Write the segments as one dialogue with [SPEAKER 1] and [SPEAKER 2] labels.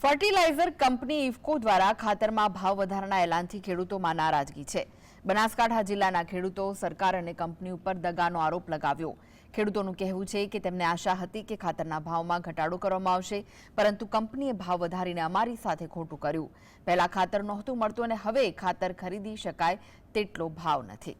[SPEAKER 1] Fertiliser company IFFCO દ્વારા ખાતરમાં ભાવ વધારાના એલાનથી ખેડૂતોમાં નારાજગી છે. બનાસકાંઠા જિલ્લાના ખેડૂતો, સરકાર અને કંપની ઉપર દગાનો આરોપ લગાવ્યો. ખેડૂતોનું કહેવું છે કે તેમને આશા હતી કે ખાતરના ભાવમાં ઘટાડો કરવામાં આવશે, પરંતુ કંપનીએ ભાવ વધારીને અમારી સાથે ખોટું કર્યું. પહેલા ખાતર નહોતું મળતું અને હવે ખાતર ખરીદી શકાય તેટલો ભાવ નથી.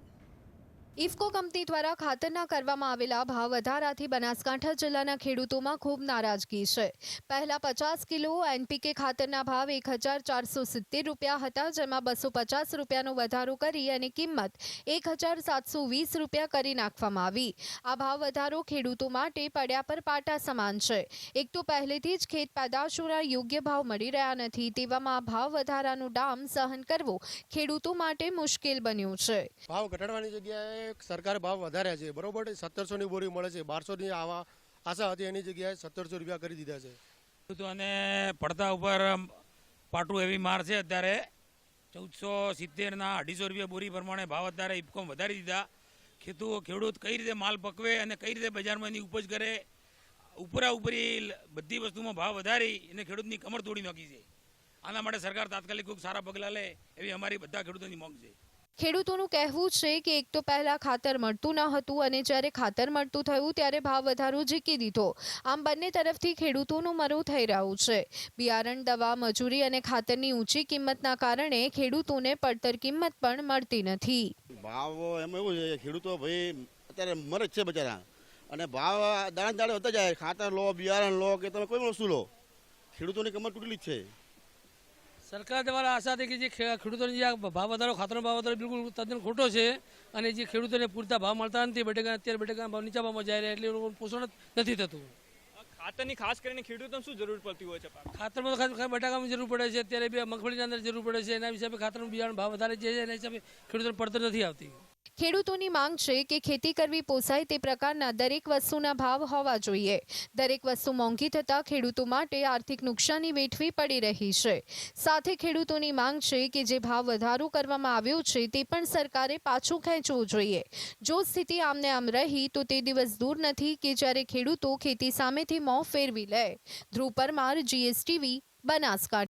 [SPEAKER 2] ઇફકો કંપની દ્વારા ખાતરના કરવામાં આવેલા ભાવ વધારાથી બનાસકાંઠા જિલ્લાના ખેડૂતોમાં ખૂબ નારાજગી છે. પહેલા પચાસ કિલો એનપીકે ખાતરના ભાવ એક હજાર ચારસો સિત્તેર રૂપિયા હતા, જેમાં બસો પચાસ રૂપિયાનો વધારો કરી અને કિંમત એક હજાર સાતસો વીસ રૂપિયા કરી નાખવામાં આવી. આ ભાવ વધારો ખેડૂતો માટે પડ્યા પર પાટા સમાન છે. એક તો પહેલેથી જ ખેત પેદાશોના યોગ્ય ભાવ મળી રહ્યા નથી, તેવામાં ભાવ વધારાનું ડામ સહન કરવો ખેડૂતો માટે મુશ્કેલ બન્યું છે.
[SPEAKER 3] ભાવ ઘટાડવાની જગ્યાએ સરકારે ભાવ વધાર્યા છે. બરોબર? સત્તરસોની બોરી મળે છે. બારસોની આવા આશા હતી એની જગ્યાએ સત્તરસો રૂપિયા કરી દીધા છે.
[SPEAKER 4] ખેડૂતોને પડતા ઉપર પાટું એવી માર છે અત્યારે. ચૌદસો સિત્તેરના અઢીસો રૂપિયા બોરી પ્રમાણે ભાવ અત્યારે ઇફકોમ વધારી દીધા. ખેતુ ખેડૂત કઈ રીતે માલ પકવે અને કઈ રીતે બજારમાં એની ઉપજ કરે, ઉપરા ઉપરી બધી વસ્તુમાં ભાવ વધારી અને ખેડૂતની કમર તોડી નાખી છે. આના માટે સરકાર તાત્કાલિક ખૂબ સારા પગલાં લે એવી અમારી બધા ખેડૂતોની માંગ છે.
[SPEAKER 2] ખેડૂતોનું કહેવું છે કે એક તો પહેલા ખાતર મળતું ન હતું અને જ્યારે ખાતર મળતું થયું ત્યારે ભાવ વધારો ઝીકી દીધો. આમ બંને તરફથી ખેડૂતોનું મરું થઈ રહ્યું છે. બિયારણ, દવા, મજૂરી અને ખાતરની ઊંચી કિંમતના કારણે ખેડૂતોને પડતર કિંમત પણ મળતી નથી.
[SPEAKER 5] ભાવ એમ એવું છે ખેડૂતો ભાઈ અત્યારે મરે છે બચારા. અને ભાવ દાડે દાડે વધતા જાય. ખાતર લો, બિયારણ લો કે તમે કોઈ વસ્તુ લો. ખેડૂતોની કમર તૂટેલી છે.
[SPEAKER 6] સરકાર દ્વારા આશા હતી કે જે ખેડૂતોને જે ભાવ વધારો ખાતરનો ભાવ વધારો બિલકુલ તદ્દન ખોટો છે અને જે ખેડૂતોને પૂરતા ભાવ મળતા નથી બટેકા અત્યારે બટેકાના ભાવ નીચા ભાવમાં જાય રહ્યા એટલે લોકોનું પોષણ નથી થતું.
[SPEAKER 7] ખાતરની ખાસ કરીને ખેડૂતોને શું જરૂર પડતી હોય છે?
[SPEAKER 6] ખાતરમાં તો ખાસ બટાકામાં જરૂર પડે છે અત્યારે બી મગફળીના અંદર જરૂર પડે છે એના હિસાબે ખાતરનું બિયારણ ભાવ વધારે છે એના હિસાબે ખેડૂતોને પડતર નથી આવતી.
[SPEAKER 2] ખેડૂતોની માંગ છે કે ખેતી કરવી પોસાય તે પ્રકારના દરેક વસ્તુના ભાવ હોવા જોઈએ. દરેક વસ્તુ મોંઘી થતાં ખેડૂતો માટે આર્થિક નુકસાની વેઠવી પડી રહી છે. સાથે ખેડૂતોની માંગ છે કે જે ભાવ વધારો કરવામાં આવ્યો છે તે પણ સરકારે પાછું ખેંચવું જોઈએ. જો સ્થિતિ આમને આમ રહી, તો તે દિવસ દૂર નથી કે જ્યારે ખેડૂતો ખેતી સામેથી મોં ફેરવી લે. ધ્રુવ પરમાર જીએસટીવી બનાસકાંઠા.